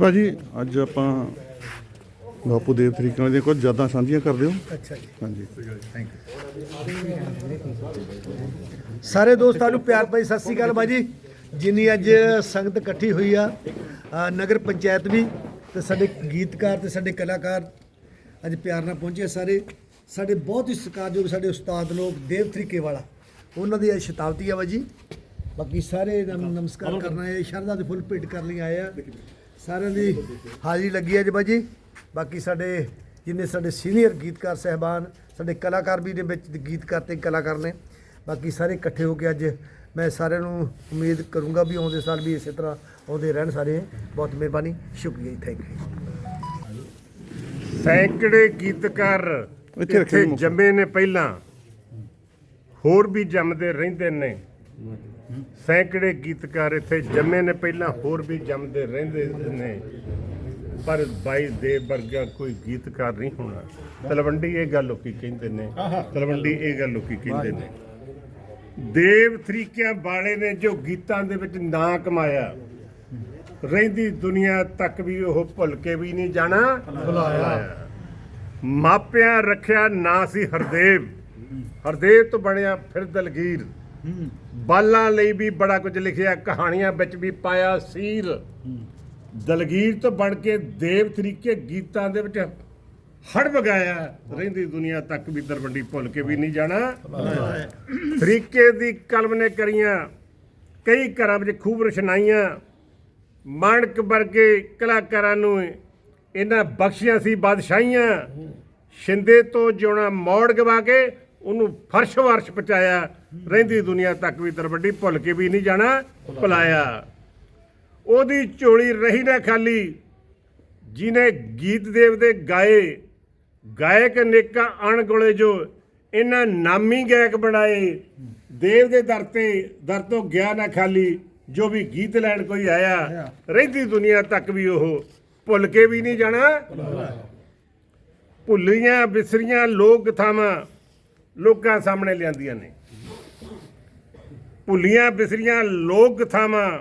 ਭਾਜੀ ਅੱਜ ਆਪਾਂ ਬਾਪੂ ਦੇਵ ਤਰੀਕਾਂ ਦੀਆਂ ਕੁਝ ਯਾਦਾਂ ਸਾਂਝੀਆਂ ਕਰਦੇ ਹੋ ਅੱਛਾ ਜੀ। ਹਾਂਜੀ। ਸਾਰੇ ਦੋਸਤਾਂ ਨੂੰ ਪਿਆਰ ਭਰੀ ਸਤਿ ਸ੍ਰੀ ਅਕਾਲ ਬਾਜੀ ਜਿੰਨੀ ਅੱਜ ਸੰਗਤ ਇਕੱਠੀ ਹੋਈ ਆ ਨਗਰ ਪੰਚਾਇਤ ਵੀ ਤੇ ਸਾਡੇ ਗੀਤਕਾਰ ਤੇ ਸਾਡੇ ਕਲਾਕਾਰ ਅੱਜ ਪਿਆਰ ਨਾਲ ਪਹੁੰਚੇ ਸਾਰੇ। ਸਾਡੇ ਬਹੁਤ ਹੀ ਸਤਿਕਾਰਯੋਗ ਸਾਡੇ ਉਸਤਾਦ ਲੋਕ ਦੇਵ ਤਰੀਕੇ ਵਾਲਾ। ਉਹਨਾਂ ਦੀ ਅੱਜ ਸ਼ਤਾਬਦੀ ਆ ਬਾਜੀ ਬਾਕੀ ਸਾਰੇ ਨਮ- ਨਮਸਕਾਰ ਕਰਨਾ ਹੈ ਸ਼ਰਧਾ ਦੇ ਫੁੱਲ ਭੇਟ ਕਰਨ ਲਈ ਆਏ ਆ। ਸਾਰਿਆਂ ਦੀ ਹਾਜ਼ਰੀ ਲੱਗੀ ਹੈ ਜੀ ਬਾਜੀ। ਬਾਕੀ ਸਾਡੇ ਜਿੰਨੇ ਸਾਡੇ ਸੀਨੀਅਰ ਗੀਤਕਾਰ ਸਹਿਬਾਨ ਸਾਡੇ ਕਲਾਕਾਰ ਵੀ ਨੇ ਵਿੱਚ ਗੀਤਕਾਰ ਤੇ ਕਲਾਕਾਰ ਨੇ। ਬਾਕੀ ਸਾਰੇ ਇਕੱਠੇ ਹੋ ਕੇ ਅੱਜ ਮੈਂ ਸਾਰਿਆਂ ਨੂੰ ਉਮੀਦ ਕਰੂੰਗਾ ਵੀ ਆਉਂਦੇ ਸਾਲ ਵੀ ਇਸੇ ਤਰ੍ਹਾਂ ਆਉਂਦੇ ਰਹਿਣ ਸਾਰੇ। ਬਹੁਤ ਮਿਹਰਬਾਨੀ ਸ਼ੁਕਰੀਆ ਜੀ ਥੈਂਕ ਯੂ ਸੈਂਕੜੇ ਗੀਤਕਾਰ ਇੱਥੇ। ਜੰਮੇ ਨੇ ਪਹਿਲਾਂ ਹੋਰ ਵੀ ਜੰਮਦੇ ਰਹਿੰਦੇ ਨੇ। ਸੈਂਕੜੇ ਗੀਤਕਾਰ ਇੱਥੇ ਜੰਮੇ ਨੇ ਪਹਿਲਾਂ ਹੋਰ ਵੀ ਜੰਮਦੇ ਰਹਿੰਦੇ ਨੇ। ਪਰ ਬਾਈ ਦੇ ਵਰਗਾ ਕੋਈ ਗੀਤਕਾਰ ਨਹੀਂ ਹੋਣਾ। ਤਲਵੰਡੀ ਇਹ ਗੱਲ ਲੋਕੀ ਕਹਿੰਦੇ ਨੇ। ਤਲਵੰਡੀ ਇਹ ਗੱਲ ਲੋਕੀ ਕਹਿੰਦੇ ਨੇ। ਦੇਵ ਤਰੀਕਿਆਂ ਵਾਲੇ ਨੇ ਜੋ ਗੀਤਾਂ ਦੇ ਵਿੱਚ ਨਾਂ ਕਮਾਇਆ। ਰਹਿੰਦੀ ਦੁਨੀਆ ਤੱਕ ਵੀ ਉਹ ਭੁੱਲ ਕੇ ਵੀ ਨਹੀਂ ਜਾਣਾ। ਭੁਲਾਇਆ। ਮਾਪਿਆਂ ਰੱਖਿਆ ਨਾਂ ਸੀ ਹਰਦੇਵ। ਹਰਦੇਵ ਤੋਂ ਬਣਿਆ ਫਿਰ ਦਲਗੀਰ। ਬਾਲਾਂ ਲਈ ਵੀ ਬੜਾ ਕੁਝ ਲਿਖਿਆ ਕਹਾਣੀਆਂ ਵਿੱਚ ਵੀ ਪਾਇਆ ਸੀਰ। ਦਲਗੀਰ ਤੋਂ ਬਣ ਕੇ ਦੇਵ ਤਰੀਕੇ ਗੀਤਾਂ ਦੇ ਵਿੱਚ ਹੜ ਵਗਾਇਆ ਰਹਿੰਦੀ ਦੁਨੀਆ ਤੱਕ ਵੀ ਦਰਵੰਡੀ ਭੁੱਲ ਕੇ ਵੀ ਨਹੀਂ ਜਾਣਾ। ਤਰੀਕੇ ਦੀ ਕਲਮ ਨੇ ਕਰੀਆਂ ਕਈ ਘਰਾਂ ਵਿੱਚ ਖੂਬ ਰਚਨਾਈਆਂ ਮਾਣਕ ਵਰਗੇ ਕਲਾਕਾਰਾਂ ਨੂੰ ਇਹਨਾਂ ਬਖਸ਼ੀਆਂ ਸੀ ਬਾਦਸ਼ਾਹੀਆਂ। ਸ਼ਿੰਦੇ ਤੋਂ ਜਿਉਣਾ ਮੋੜ ਗਵਾ ਕੇ ਉਹਨੂੰ ਫਰਸ਼ ਵਰਸ਼ ਪਹੁੰਚਾਇਆ ਰਹਿੰਦੀ ਦੁਨੀਆ ਤੱਕ ਵੀ ਦਰਵੱਡੀ ਭੁੱਲ ਕੇ ਵੀ ਨਹੀਂ ਜਾਣਾ ਭੁਲਾਇਆ। ਉਹਦੀ ਝੋਲੀ ਰਹੀ ਨਾ ਖਾਲੀ ਜਿਨੇ ਗੀਤ ਦੇਵ ਦੇ ਗਾਏ ਗਾਇਕ ਨੇਕਾ ਅਣਗੁਲੇ ਜੋ ਇਹਨਾਂ ਨਾਮੀ ਗਾਇਕ ਬਣਾਏ ਦੇਵ ਦੇ ਦਰ ਤੇ ਦਰ ਤੋਂ ਗਿਆ ਨਾ ਖਾਲੀ ਜੋ ਵੀ ਗੀਤ ਲੈਣ ਕੋਈ ਆਇਆ ਰਹਿੰਦੀ ਦੁਨੀਆ ਤੱਕ ਵੀ ਉਹ ਭੁੱਲ ਕੇ ਵੀ ਨਹੀਂ ਜਾਣਾ। ਭੁੱਲੀਆਂ ਵਿਸਰੀਆਂ ਲੋਕ ਕਥਾਵਾਂ ਲੋਕਾਂ ਸਾਹਮਣੇ ਲਿਆਂਦੀਆਂ ਨੇ। ਭੁੱਲੀਆਂ ਵਿਸਰੀਆਂ ਲੋਕ ਕਥਾਵਾਂ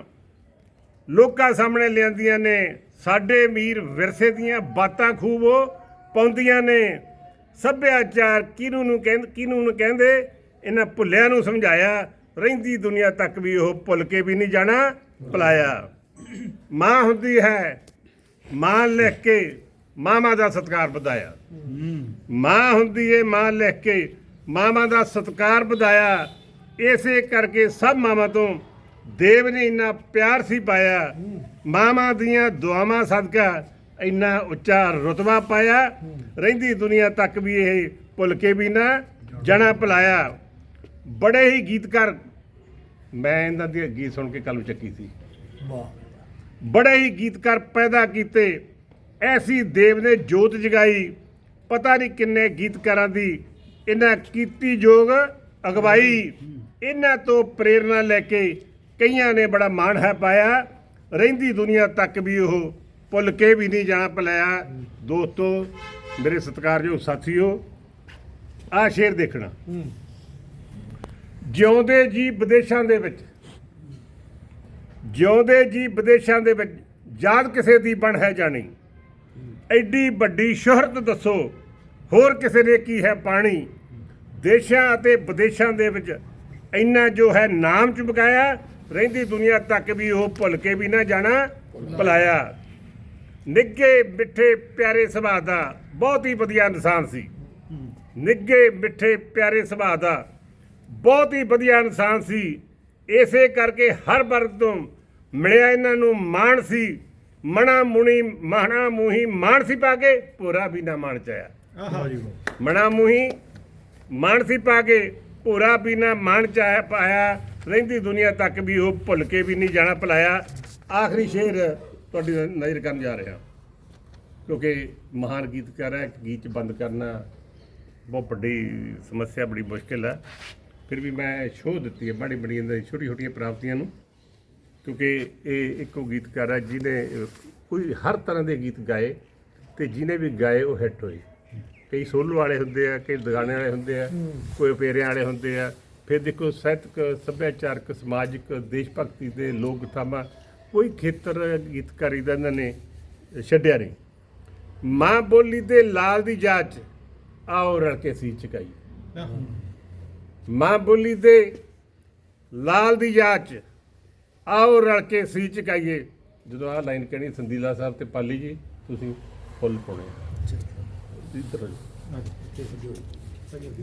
ਲੋਕਾਂ ਸਾਹਮਣੇ ਲਿਆਂਦੀਆਂ ਨੇ। ਸਾਡੇ ਮੀਰ ਵਿਰਸੇ ਦੀਆਂ ਬਾਤਾਂ ਖੂਬ ਪਾਉਂਦੀਆਂ ਨੇ। ਸੱਭਿਆਚਾਰ ਕਿਹਨੂੰ ਨੂੰ ਕਹਿੰਦੇ ਕਿਹਨੂੰ ਨੂੰ ਕਹਿੰਦੇ? ਇਹਨਾਂ ਭੁੱਲਿਆਂ ਨੂੰ ਸਮਝਾਇਆ। ਰਹਿੰਦੀ ਦੁਨੀਆ ਤੱਕ ਵੀ ਉਹ ਭੁੱਲ ਕੇ ਵੀ ਨਹੀਂ ਜਾਣਾ। ਭੁਲਾਇਆ। ਮਾਂ ਹੁੰਦੀ ਹੈ। ਮਾਂ ਲਿਖ ਕੇ ਮਾਮਾ ਦਾ ਸਤਿਕਾਰ ਵਧਾਇਆ। ਮਾਂ ਹੁੰਦੀ ਏ ਮਾਂ ਲਿਖ ਕੇ ਮਾਵਾਂ ਦਾ ਸਤਿਕਾਰ ਵਧਾਇਆ। ਇਸੇ ਕਰਕੇ ਸਭ ਮਾਵਾਂ ਤੋਂ ਦੇਵ ਨੇ ਇੰਨਾ ਪਿਆਰ ਸੀ ਪਾਇਆ। ਮਾਵਾਂ ਦੀਆਂ ਦੁਆਵਾਂ ਸਦਕਾ ਇੰਨਾ ਉੱਚਾ ਰਤਬਾ ਪਾਇਆ। ਰਹਿੰਦੀ ਦੁਨੀਆ ਤੱਕ ਵੀ ਇਹ ਭੁੱਲ ਕੇ ਵੀ ਨਾ ਜਣਾ ਭੁਲਾਇਆ। ਬੜੇ ਹੀ ਗੀਤਕਾਰ, ਮੈਂ ਇਹਨਾਂ ਦੇ ਗੀਤ ਸੁਣ ਕੇ ਕੱਲ ਚੱਕੀ ਸੀ। ਬੜੇ ਹੀ ਗੀਤਕਾਰ ਪੈਦਾ ਕੀਤੇ। ਐਸੀ ਦੇਵ ਨੇ ਜੋਤ ਜਗਾਈ। ਪਤਾ ਨਹੀਂ ਕਿੰਨੇ ਗੀਤਕਾਰਾਂ ਦੀ ਇਹਨਾਂ ਕੀਤੀ ਜੋਗ ਅਗਵਾਈ। ਇਹਨਾਂ ਤੋਂ ਪ੍ਰੇਰਣਾ ਲੈ ਕੇ ਕਈਆਂ ਨੇ ਬੜਾ ਮਾਣ ਹੈ ਪਾਇਆ। ਰਹਿੰਦੀ ਦੁਨੀਆ ਤੱਕ ਵੀ ਉਹ ਭੁੱਲ ਕੇ ਵੀ ਨਹੀਂ ਜਾਣਾ ਭੁਲਾਇਆ। ਦੋਸਤੋ, ਮੇਰੇ ਸਤਿਕਾਰਯੋਗ ਸਾਥੀਓ ਆ ਸ਼ੇਰ ਦੇਖਣਾ। ਜਿਉਂਦੇ ਜੀ ਵਿਦੇਸ਼ਾਂ ਦੇ ਵਿੱਚ, ਜਿਉਂਦੇ ਜੀ ਵਿਦੇਸ਼ਾਂ ਦੇ ਵਿੱਚ ਯਾਦ ਕਿਸੇ ਦੀ ਬਣ ਹੈ ਜਾਣੀ ਐਡੀ ਵੱਡੀ ਸ਼ੋਹਰਤ ਦੱਸੋ, ਹੋਰ ਕਿਸੇ ਨੇ ਕੀ ਹੈ ਪਾਣੀ? ਦੇਸ਼ਾਂ ਅਤੇ ਵਿਦੇਸ਼ਾਂ ਦੇ ਵਿੱਚ ਇੰਨਾ ਜੋ ਹੈ ਨਾਮ ਚਮਕਾਇਆ ਰਹਿੰਦੀ ਦੁਨੀਆ ਤੱਕ ਵੀ ਉਹ ਭੁੱਲ ਕੇ ਵੀ ਨਾ ਜਾਣਾ ਭੁਲਾਇਆ। ਨਿੱਗੇ ਮਿੱਠੇ ਪਿਆਰੇ ਸੁਭਾਅ ਦਾ ਬਹੁਤ ਹੀ ਵਧੀਆ ਇਨਸਾਨ ਸੀ। ਨਿੱਗੇ ਮਿੱਠੇ ਪਿਆਰੇ ਸੁਭਾਅ ਦਾ ਬਹੁਤ ਹੀ ਵਧੀਆ ਇਨਸਾਨ ਸੀ। ਇਸੇ ਕਰਕੇ ਹਰ ਵਰਗ ਤੋਂ ਮਿਲਿਆ ਇਹਨਾਂ ਨੂੰ ਮਾਣ ਸੀ। ਮਣਾ ਮੁਣੀ ਮਾਣਾ ਮੂਹੀ ਮਾਣ ਸੀ ਪਾ ਕੇ ਪੂਰਾ ਵੀ ਨਾ ਮਾਣ ਚਾਇਆ ਮਣਾ ਮੂਹੀ ਮਾਣ ਸੀ ਪਾ ਕੇ ਭੋਰਾ ਪੀਣਾ ਮਨ ਮਾਣ ਚਾਇਆ ਪਾਇਆ, ਰਹਿੰਦੀ ਦੁਨੀਆ ਤੱਕ ਵੀ ਉਹ ਭੁੱਲ ਕੇ ਵੀ ਨਹੀਂ ਜਾਣਾ ਭੁਲਾਇਆ। ਆਖਰੀ ਸ਼ੇਰ ਤੁਹਾਡੀ ਨਜ਼ਰ ਕਰਨ ਜਾ ਰਿਹਾ। ਕਿਉਂਕਿ ਮਹਾਨ ਗੀਤਕਾਰ ਹੈ, ਗੀਤ ਬੰਦ ਕਰਨਾ ਬਹੁਤ ਵੱਡੀ ਸਮੱਸਿਆ, ਬੜੀ ਮੁਸ਼ਕਿਲ ਹੈ। ਫਿਰ ਵੀ ਮੈਂ ਸ਼ੋਅ ਦਿੱਤੀ ਹੈ ਬੜੀ ਬੜੀ ਇਹਨਾਂ ਛੋਟੀ ਛੋਟੀਆਂ ਪ੍ਰਾਪਤੀਆਂ ਨੂੰ। ਕਿਉਂਕਿ ਇਹ ਇੱਕੋ ਗੀਤਕਾਰ ਹੈ, ਜਿਹਨੇ ਕੋਈ ਹਰ ਤਰ੍ਹਾਂ ਦੇ ਗੀਤ ਗਾਏ ਤੇ ਜਿਹਨੇ ਵੀ ਗਾਏ, ਉਹ ਹਿੱਟ ਹੋਏ। ਕਈ ਸੋਲੋ ਵਾਲੇ ਹੁੰਦੇ ਆ ਕਈ ਦਗਾਣੇ ਵਾਲੇ ਹੁੰਦੇ ਆ ਕੋਈ ਪੇਰਿਆਂ ਵਾਲੇ ਹੁੰਦੇ ਆ। ਫਿਰ ਦੇਖੋ ਸਾਹਿਤਕ ਸੱਭਿਆਚਾਰਕ ਸਮਾਜਿਕ ਦੇਸ਼ ਭਗਤੀ ਦੇ ਲੋਕ ਕਥਾਵਾਂ ਕੋਈ ਖੇਤਰ ਗੀਤਕਾਰੀ ਦਾ ਇਹਨਾਂ ਨੇ ਛੱਡਿਆ ਨਹੀਂ। ਮਾਂ ਬੋਲੀ ਦੇ ਲਾਲ ਦੀ ਜਾਚ ਆਓ ਰਲ ਕੇ ਸੀ ਚਕਾਈ ਮਾਂ ਬੋਲੀ ਦੇ ਲਾਲ ਦੀ ਜਾਚ ਆਓ ਰਲ ਕੇ ਸੀ ਚਕਾਈਏ। ਜਦੋਂ ਆਹ ਲਾਈਨ ਕਹਿਣੀ ਸੰਦੀਲਾ ਸਾਹਿਬ ਤੇ ਪਾਲੀ ਜੀ ਤੁਸੀਂ ਫੁੱਲ ਪਾਉਣੇ। ਇੱਧਰ ਆ ਜਾਓ।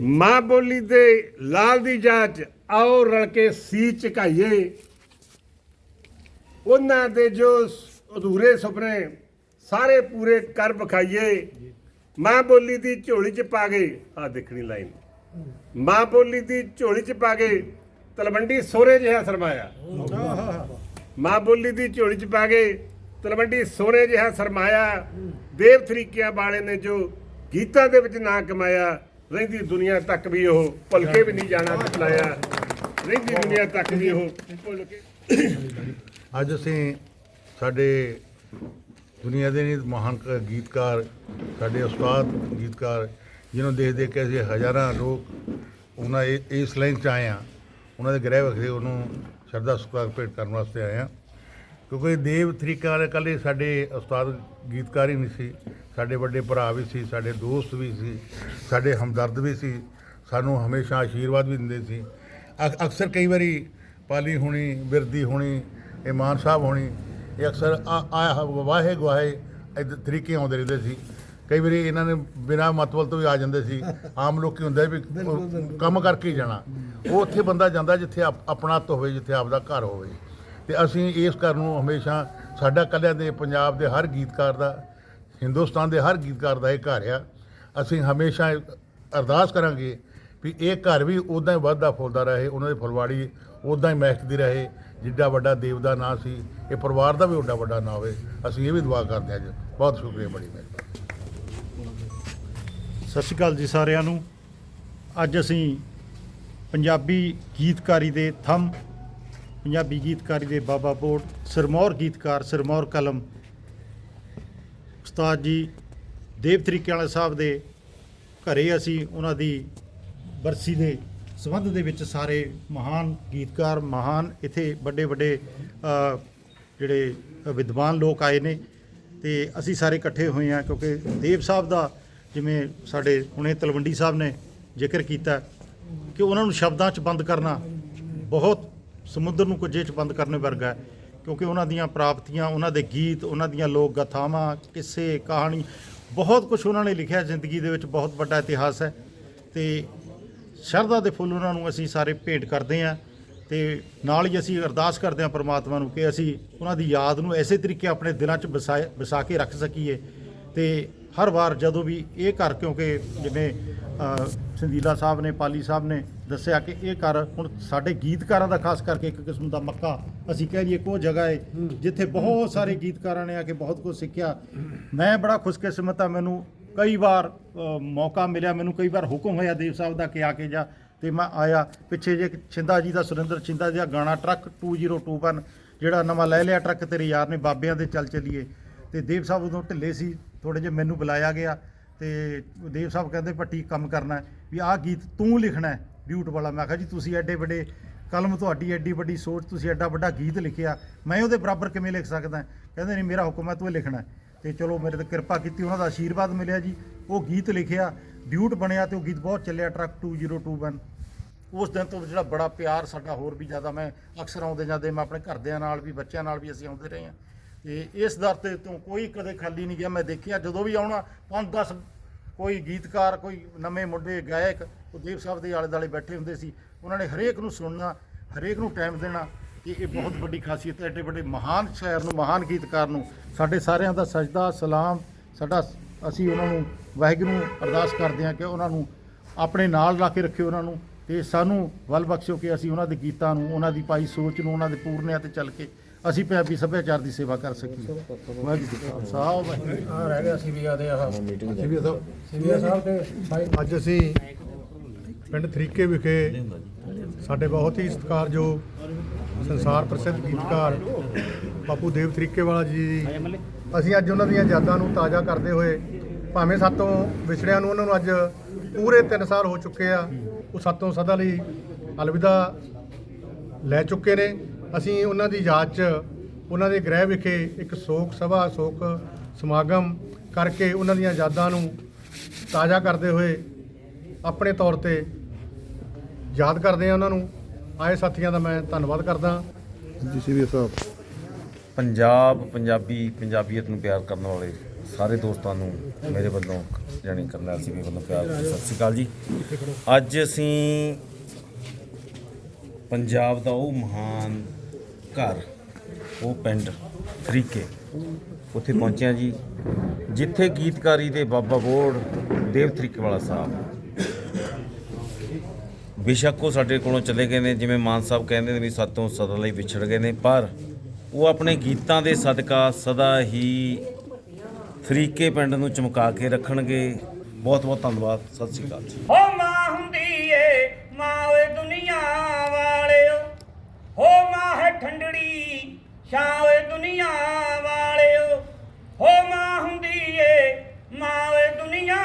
ਮਾਂ ਬੋਲੀ ਦੇ ਲਾਲ ਦੀ ਜਾਚ, ਆਓ ਰਲ ਕੇ ਸੀ ਚਕਾਈਏ ਉਹਨਾਂ ਦੇ ਜੋ ਸ- ਅਧੂਰੇ ਸੁਪਨੇ, ਸਾਰੇ ਪੂਰੇ ਕਰ ਵਿਖਾਈਏ। ਮਾਂ ਬੋਲੀ ਦੀ ਝੋਲੀ ਚ ਪਾ ਗਏ ਆ ਦੇਖਣੀ ਲਾਈਨ। ਮਾਂ ਬੋਲੀ ਦੀ ਝੋਲੀ ਚ ਪਾ ਗਏ ਤਲਵੰਡੀ ਸੋਰੇ ਜਿਹਾ ਸਰਮਾਇਆ। ਮਾਂ ਬੋਲੀ ਦੀ ਝੋਲੀ ਚ ਪਾ ਗਏ ਤਲਵੰਡੀ ਸੋਨੇ ਜਿਹਾ ਸਰਮਾਇਆ। ਦੇਵ ਤਰੀਕਿਆਂ ਵਾਲੇ ਨੇ ਜੋ ਗੀਤਾਂ ਦੇ ਵਿੱਚ ਨਾਂ ਕਮਾਇਆ, ਰਹਿੰਦੀ ਦੁਨੀਆ ਤੱਕ ਵੀ ਉਹ ਭੁਲਕੇ ਵੀ ਨਹੀਂ ਜਾਣਾ ਦਿਖਲਾਇਆ ਰਹਿੰਦੀ ਦੁਨੀਆ ਤੱਕ ਵੀ ਉਹ ਭੁੱਲ ਕੇ ਅੱਜ ਅਸੀਂ ਸਾਡੇ ਦੁਨੀਆ ਦੇ ਨਹੀਂ ਮਹਾਨ ਗੀਤਕਾਰ, ਸਾਡੇ ਉਸਤਾਦ ਗੀਤਕਾਰ, ਜਿਹਨੂੰ ਦੇਖ ਦੇਖ ਕੇ ਅਸੀਂ ਹਜ਼ਾਰਾਂ ਲੋਕ ਉਹਨਾਂ ਇਹ- ਇਸ ਲਾਈਨ 'ਚ ਆਏ ਆ ਉਹਨਾਂ ਦੇ ਗ੍ਰਹਿ ਵਿਖੇ ਉਹਨੂੰ ਸ਼ਰਧਾ ਸਤਿਕਾਰ ਭੇਟ ਕਰਨ ਵਾਸਤੇ ਆਏ ਆ ਕਿਉਂਕਿ ਦੇਵ ਤਰੀਕਾ ਕੱਲ੍ਹ ਸਾਡੇ ਉਸਤਾਦ ਗੀਤਕਾਰ ਹੀ ਨਹੀਂ ਸੀ ਸਾਡੇ ਵੱਡੇ ਭਰਾ ਵੀ ਸੀ ਸਾਡੇ ਦੋਸਤ ਵੀ ਸੀ ਸਾਡੇ ਹਮਦਰਦ ਵੀ ਸੀ ਸਾਨੂੰ ਹਮੇਸ਼ਾ ਆਸ਼ੀਰਵਾਦ ਵੀ ਦਿੰਦੇ ਸੀ। ਅਕ- ਅਕਸਰ ਕਈ ਵਾਰੀ ਪਾਲੀ ਹੋਣੀ ਬਿਰਦੀ ਹੋਣੀ ਇਮਾਨ ਸਾਹਿਬ ਹੋਣੀ ਇਹ ਅਕਸਰ ਆ ਵਾਹੇ ਗਵਾਹੇ ਇੱਦਾਂ ਤਰੀਕੇ ਆਉਂਦੇ ਰਹਿੰਦੇ ਸੀ। ਕਈ ਵਾਰੀ ਇਹਨਾਂ ਨੇ ਬਿਨਾਂ ਮਤਲਬ ਤੋਂ ਵੀ ਆ ਜਾਂਦੇ ਸੀ ਆਮ ਲੋਕੀ ਹੁੰਦੇ ਵੀ ਕੰਮ ਕਰਕੇ ਹੀ ਜਾਣਾ। ਉਹ ਉੱਥੇ ਬੰਦਾ ਜਾਂਦਾ ਜਿੱਥੇ ਆਪ- ਆਪਣਾਤ ਹੋਵੇ ਜਿੱਥੇ ਆਪਦਾ ਘਰ ਹੋਵੇ। ਤੇ ਅਸੀਂ ਇਸ ਘਰ ਨੂੰ ਹਮੇਸ਼ਾ ਸਾਡਾ ਕੱਲਿਆਂ ਦੇ ਪੰਜਾਬ ਦੇ ਹਰ ਗੀਤਕਾਰ ਦਾ, ਹਿੰਦੁਸਤਾਨ ਦੇ ਹਰ ਗੀਤਕਾਰ ਦਾ ਇਹ ਘਰ ਆ। ਅਸੀਂ ਹਮੇਸ਼ਾ ਅਰਦਾਸ ਕਰਾਂਗੇ ਵੀ ਇਹ ਘਰ ਵੀ ਉਦਾਂ ਹੀ ਵੱਧਦਾ ਫੁੱਲਦਾ ਰਹੇ, ਉਹਨਾਂ ਦੀ ਫੁਲਵਾੜੀ ਉਦਾਂ ਹੀ ਮਹਿਕਦੀ ਰਹੇ, ਜਿੱਡਾ ਵੱਡਾ ਦੇਵ ਦਾ ਨਾਂ ਸੀ, ਇਹ ਪਰਿਵਾਰ ਦਾ ਵੀ ਓਡਾ ਵੱਡਾ ਨਾਂ ਹੋਵੇ, ਅਸੀਂ ਇਹ ਵੀ ਦੁਆ ਕਰਦੇ ਹਾਂ ਜੀ। ਬਹੁਤ ਸ਼ੁਕਰੀਆ ਬੜੀ ਮਿਹਰਬਾਨੀ ਸਤਿ ਸ਼੍ਰੀ ਅਕਾਲ ਜੀ ਸਾਰਿਆਂ ਨੂੰ। ਅੱਜ ਅਸੀਂ ਪੰਜਾਬੀ ਗੀਤਕਾਰੀ ਦੇ ਥੰਮ ਪੰਜਾਬੀ ਗੀਤਕਾਰੀ ਦੇ ਬਾਬਾ ਬੋੜ, ਸਰਮੌਰ ਗੀਤਕਾਰ ਸਿਰਮੌਰ ਕਲਮ, ਉਸਤਾਦ ਜੀ ਦੇਵ ਤਰੀਕੇ ਵਾਲਾ ਸਾਹਿਬ ਦੇ ਘਰੇ ਅਸੀਂ ਉਹਨਾਂ ਦੀ ਬਰਸੀ ਦੇ ਸੰਬੰਧ ਦੇ ਵਿੱਚ ਸਾਰੇ ਮਹਾਨ ਗੀਤਕਾਰ, ਮਹਾਨ ਇੱਥੇ ਵੱਡੇ ਵੱਡੇ ਜਿਹੜੇ ਵਿਦਵਾਨ ਲੋਕ ਆਏ ਨੇ ਤੇ ਅਸੀਂ ਸਾਰੇ ਇਕੱਠੇ ਹੋਏ ਹਾਂ ਕਿਉਂਕਿ ਦੇਵ ਸਾਹਿਬ ਦਾ ਜਿਵੇਂ ਸਾਡੇ ਹੁਣੇ ਤਲਵੰਡੀ ਸਾਹਿਬ ਨੇ ਜ਼ਿਕਰ ਕੀਤਾ ਕਿ ਉਹਨਾਂ ਨੂੰ ਸ਼ਬਦਾਂ 'ਚ ਬੰਦ ਕਰਨਾ ਬਹੁਤ ਸਮੁੰਦਰ ਨੂੰ ਕੁਝੇ 'ਚ ਬੰਦ ਕਰਨੇ ਵਰਗਾ ਹੈ, ਕਿਉਂਕਿ ਉਹਨਾਂ ਦੀਆਂ ਪ੍ਰਾਪਤੀਆਂ, ਉਹਨਾਂ ਦੇ ਗੀਤ, ਉਹਨਾਂ ਦੀਆਂ ਲੋਕ ਗਾਥਾਵਾਂ, ਕਿੱਸੇ, ਕਹਾਣੀ, ਬਹੁਤ ਕੁਝ ਉਹਨਾਂ ਨੇ ਲਿਖਿਆ ਜ਼ਿੰਦਗੀ ਦੇ ਵਿੱਚ ਬਹੁਤ ਵੱਡਾ ਇਤਿਹਾਸ ਹੈ। ਤੇ ਸ਼ਰਧਾ ਦੇ ਫੁੱਲ ਉਹਨਾਂ ਨੂੰ ਅਸੀਂ ਸਾਰੇ ਭੇਟ ਕਰਦੇ ਹਾਂ ਤੇ ਨਾਲ ਹੀ ਅਸੀਂ ਅਰਦਾਸ ਕਰਦੇ ਹਾਂ ਪ੍ਰਮਾਤਮਾ ਨੂੰ ਕਿ ਅਸੀਂ ਉਹਨਾਂ ਦੀ ਯਾਦ ਨੂੰ ਐਸੇ ਤਰੀਕੇ ਆਪਣੇ ਦਿਲਾਂ 'ਚ ਵਸਾਏ- ਵਸਾ ਕੇ ਰੱਖ ਸਕੀਏ। ਤੇ ਹਰ ਵਾਰ ਜਦੋਂ ਵੀ ਇਹ ਘਰ, ਕਿਉਂਕਿ ਜਿਵੇਂ ਸੰਦੀਲਾ ਸਾਹਿਬ ਨੇ ਪਾਲੀ ਸਾਹਿਬ ਨੇ ਦੱਸਿਆ ਕਿ ਇਹ ਘਰ ਹੁਣ ਸਾਡੇ ਗੀਤਕਾਰਾਂ ਦਾ ਖਾਸ ਕਰਕੇ ਇੱਕ ਕਿਸਮ ਦਾ ਮੱਕਾ ਅਸੀਂ ਕਹਿ ਲਈਏ ਕੋ ਜਗ੍ਹਾ ਹੈ। ਜਿੱਥੇ ਬਹੁਤ ਸਾਰੇ ਗੀਤਕਾਰਾਂ ਨੇ ਆ ਕੇ ਬਹੁਤ ਕੁਝ ਸਿੱਖਿਆ। ਮੈਂ ਬੜਾ ਖੁਸ਼ਕਿਸਮਤ ਆ ਮੈਨੂੰ ਕਈ ਵਾਰ ਮੌਕਾ ਮਿਲਿਆ ਮੈਨੂੰ ਕਈ ਵਾਰ ਹੁਕਮ ਹੋਇਆ ਦੇਵ ਸਾਹਿਬ ਦਾ ਕਿ ਆ ਕੇ ਜਾ ਤੇ ਮੈਂ ਆਇਆ ਪਿੱਛੇ ਜੇ ਛਿੰਦਾ ਜੀ ਦਾ ਸੁਰਿੰਦਰ ਛਿੰਦਾ ਜੀ ਦਾ ਗਾਣਾ ਟਰੱਕ 2021 ਜਿਹੜਾ ਨਵਾਂ ਲੈ ਲਿਆ ਟਰੱਕ ਤੇਰੇ ਯਾਰ ਨੇ ਬਾਬਿਆਂ ਦੇ ਚੱਲ ਚੱਲੀਏ। ਤੇ ਦੇਵ ਸਾਹਿਬ ਉਦੋਂ ਢਿੱਲੇ ਸੀ ਥੋੜੇ ਜਿਹਾ ਮੈਨੂੰ ਬੁਲਾਇਆ ਗਿਆ ਤੇ ਦੇਵ ਸਾਹਿਬ ਕਹਿੰਦੇ ਪੱਟੀ ਕੰਮ ਕਰਨਾ ਵੀ ਆਹ ਗੀਤ ਤੂੰ ਲਿਖਣਾ ਡਿਊਟ ਵਾਲਾ। ਮੈਂ ਕਿਹਾ ਜੀ, ਤੁਸੀਂ ਐਡੇ ਵੱਡੇ ਕਲਮ ਤੁਹਾਡੀ ਐਡੀ ਵੱਡੀ ਸੋਚ, ਤੁਸੀਂ ਐਡਾ ਵੱਡਾ ਗੀਤ ਲਿਖਿਆ, ਮੈਂ ਉਹਦੇ ਬਰਾਬਰ ਕਿਵੇਂ ਲਿਖ ਸਕਦਾ ਕਹਿੰਦੇ ਨਹੀਂ, ਮੇਰਾ ਹੁਕਮ ਹੈ ਤੂੰ ਲਿਖਣਾ ਹੈ। ਤੇ ਚਲੋ, ਮੇਰੇ ਤੇ ਕਿਰਪਾ ਕੀਤੀ, ਉਹਨਾਂ ਦਾ ਆਸ਼ੀਰਵਾਦ ਮਿਲਿਆ ਜੀ। ਉਹ ਗੀਤ ਲਿਖਿਆ, ਡਿਊਟ ਬਣਿਆ ਤੇ ਉਹ ਗੀਤ ਬਹੁਤ ਚੱਲਿਆ, ਟਰੱਕ 2021 ਉਸ ਦਿਨ ਤੋਂ ਜਿਹੜਾ ਬੜਾ ਪਿਆਰ ਸਾਡਾ ਹੋਰ ਵੀ ਜ਼ਿਆਦਾ, ਮੈਂ ਅਕਸਰ ਆਉਂਦੇ ਜਾਂਦੇ, ਮੈਂ ਆਪਣੇ ਘਰਦਿਆਂ ਨਾਲ ਵੀ, ਬੱਚਿਆਂ ਨਾਲ ਵੀ ਅਸੀਂ ਆਉਂਦੇ ਰਹੇ ਹਾਂ। ਤੇ ਇਸ ਦਰ ਤੇ ਤੋਂ ਕੋਈ ਕਦੇ ਖਾਲੀ ਨਹੀਂ ਗਿਆ। ਮੈਂ ਦੇਖਿਆ, ਜਦੋਂ ਵੀ ਆਉਣਾ 5-10 ਕੋਈ ਗੀਤਕਾਰ, ਕੋਈ ਨਵੇਂ ਮੁੰਡੇ, ਗਾਇਕ ਉਹ ਦੇਵ ਸਾਹਿਬ ਦੇ ਆਲੇ ਦੁਆਲੇ ਬੈਠੇ ਹੁੰਦੇ ਸੀ, ਉਹਨਾਂ ਨੇ ਹਰੇਕ ਨੂੰ ਸੁਣਨਾ, ਹਰੇਕ ਨੂੰ ਟਾਈਮ ਦੇਣਾ ਕਿ ਇਹ ਬਹੁਤ ਵੱਡੀ ਖਾਸੀਅਤ ਹੈ, ਐਡੇ ਵੱਡੇ ਮਹਾਨ ਸ਼ਾਇਰ ਨੂੰ, ਮਹਾਨ ਗੀਤਕਾਰ ਨੂੰ, ਸਾਡੇ ਸਾਰਿਆਂ ਦਾ ਸਜਦਾ ਸਲਾਮ, ਸਾਡਾ ਅਸੀਂ ਉਹਨਾਂ ਨੂੰ ਵਾਹਿਗੁਰੂ ਨੂੰ ਅਰਦਾਸ ਕਰਦੇ ਹਾਂ ਕਿ ਉਹਨਾਂ ਨੂੰ ਆਪਣੇ ਨਾਲ ਲਾ ਕੇ ਰੱਖਿਓ ਉਹਨਾਂ ਨੂੰ ਤੇ ਸਾਨੂੰ ਵੱਲ ਬਖਸ਼ੋ ਕਿ ਅਸੀਂ ਉਹਨਾਂ ਦੇ ਗੀਤਾਂ ਨੂੰ, ਉਹਨਾਂ ਦੀ ਪਾਈ ਸੋਚ ਨੂੰ, ਉਹਨਾਂ ਦੇ ਪੂਰਨਿਆਂ ਤੇ ਚੱਲ ਕੇ ਅਸੀਂ ਪੰਜਾਬੀ ਸੱਭਿਆਚਾਰ ਦੀ ਸੇਵਾ ਕਰ ਸਕੀਏ। ਵਾਹਿਗੁਰੂ ਜੀ ਕਾ ਖਾਲਸਾ। ਵਾਹਿਗੁਰੂ ਜੀ ਕੀ ਆ ਰਹਿ ਗਿਆ ਸੀਬੀਆ ਦੇ ਆਹ। ਸਿਵਿਆ ਸਾਹਿਬ। ਸਾਹਿਬ ਤੇ ਸਾਈ ਅੱਜ ਅਸੀਂ ਪਿੰਡ ਥਰੀਕੇ ਵਿਖੇ ਸਾਡੇ ਬਹੁਤ ਹੀ ਸਤਿਕਾਰਯੋਗ ਸੰਸਾਰ ਪ੍ਰਸਿੱਧ ਗੀਤਕਾਰ ਬਾਪੂ ਦੇਵ ਤਰੀਕੇ ਵਾਲਾ ਜੀ ਦੀ। ਅਸੀਂ ਅੱਜ ਉਹਨਾਂ ਦੀਆਂ ਯਾਦਾਂ ਨੂੰ ਤਾਜ਼ਾ ਕਰਦੇ ਹੋਏ ਭਾਵੇਂ ਸਾਤੋਂ ਵਿਛੜਿਆਂ ਨੂੰ ਉਹਨਾਂ ਨੂੰ ਅੱਜ ਪੂਰੇ 3 ਸਾਲ ਹੋ ਚੁੱਕੇ ਆ ਉਹ ਸਾਤੋਂ ਸਦਾ ਲਈ ਅਲਵਿਦਾ ਲੈ ਚੁੱਕੇ ਨੇ। ਅਸੀਂ ਉਹਨਾਂ ਦੀ ਯਾਦ 'ਚ ਉਹਨਾਂ ਦੇ ਗ੍ਰਹਿ ਵਿਖੇ ਇੱਕ ਸ਼ੋਕ ਸਭਾ ਸ਼ੋਕ ਸਮਾਗਮ ਕਰਕੇ ਉਹਨਾਂ ਦੀਆਂ ਯਾਦਾਂ ਨੂੰ ਤਾਜ਼ਾ ਕਰਦੇ ਹੋਏ ਆਪਣੇ ਤੌਰ ਤੇ ਯਾਦ ਕਰਦੇ ਆ ਉਹਨਾਂ ਨੂੰ। ਆਏ ਸਾਥੀਆਂ ਦਾ ਮੈਂ ਧੰਨਵਾਦ ਕਰਦਾ। ਜੀ ਸੀਰੀਅਸ ਸਾਹਿਬ। ਪੰਜਾਬ ਪੰਜਾਬੀ ਪੰਜਾਬੀਅਤ ਨੂੰ ਪਿਆਰ ਕਰਨ ਵਾਲੇ ਸਾਰੇ ਦੋਸਤਾਂ ਨੂੰ ਮੇਰੇ ਵੱਲੋਂ ਜਾਣੀ ਕਰਨੈਲ ਸਿੰਘ ਵੱਲੋਂ ਪਿਆਰ ਸਤਿ ਸ਼੍ਰੀ ਅਕਾਲ ਜੀ। ਅੱਜ ਅਸੀਂ ਪੰਜਾਬ ਦਾ ਉਹ ਮਹਾਨ ਘਰ, ਉਹ ਪਿੰਡ ਫਰੀਕੇ ਉੱਥੇ ਪਹੁੰਚਿਆ ਜੀ। ਜਿੱਥੇ ਗੀਤਕਾਰੀ ਦੇ ਬਾਬਾ ਬੋੜ ਦੇਵ ਤਰੀਕੇ ਵਾਲਾ ਸਾਹਿਬ। ਬੇਸ਼ੱਕ ਉਹ ਸਾਡੇ ਕੋਲੋਂ ਚਲੇ ਗਏ ਨੇ, ਜਿਵੇਂ ਮਾਨ ਸਾਹਿਬ ਕਹਿੰਦੇ ਨੇ ਵੀ ਸਾਤੋਂ ਸਦਾ ਲਈ ਵਿਛੜ ਗਏ ਨੇ, ਪਰ ਉਹ ਆਪਣੇ ਗੀਤਾਂ ਦੇ ਸਦਕਾ ਸਦਾ ਹੀ ਫਰੀਕੇ ਪਿੰਡ ਨੂੰ ਚਮਕਾ ਕੇ ਰੱਖਣਗੇ। ਬਹੁਤ ਬਹੁਤ ਧੰਨਵਾਦ, ਸਤਿ ਸ਼੍ਰੀ ਅਕਾਲ ਜੀ। ਹੋ ਮਾਂ ਹੁੰਦੀ ਏ, ਮਾਂ ਓਏ ਠੰਡੜੀ ਛਾਂ ਓਏ ਦੁਨੀਆ ਵਾਲਿਓ। ਹੋ ਮਾਂ ਹੁੰਦੀ ਏ ਮਾਂ ਓਏ ਦੁਨੀਆ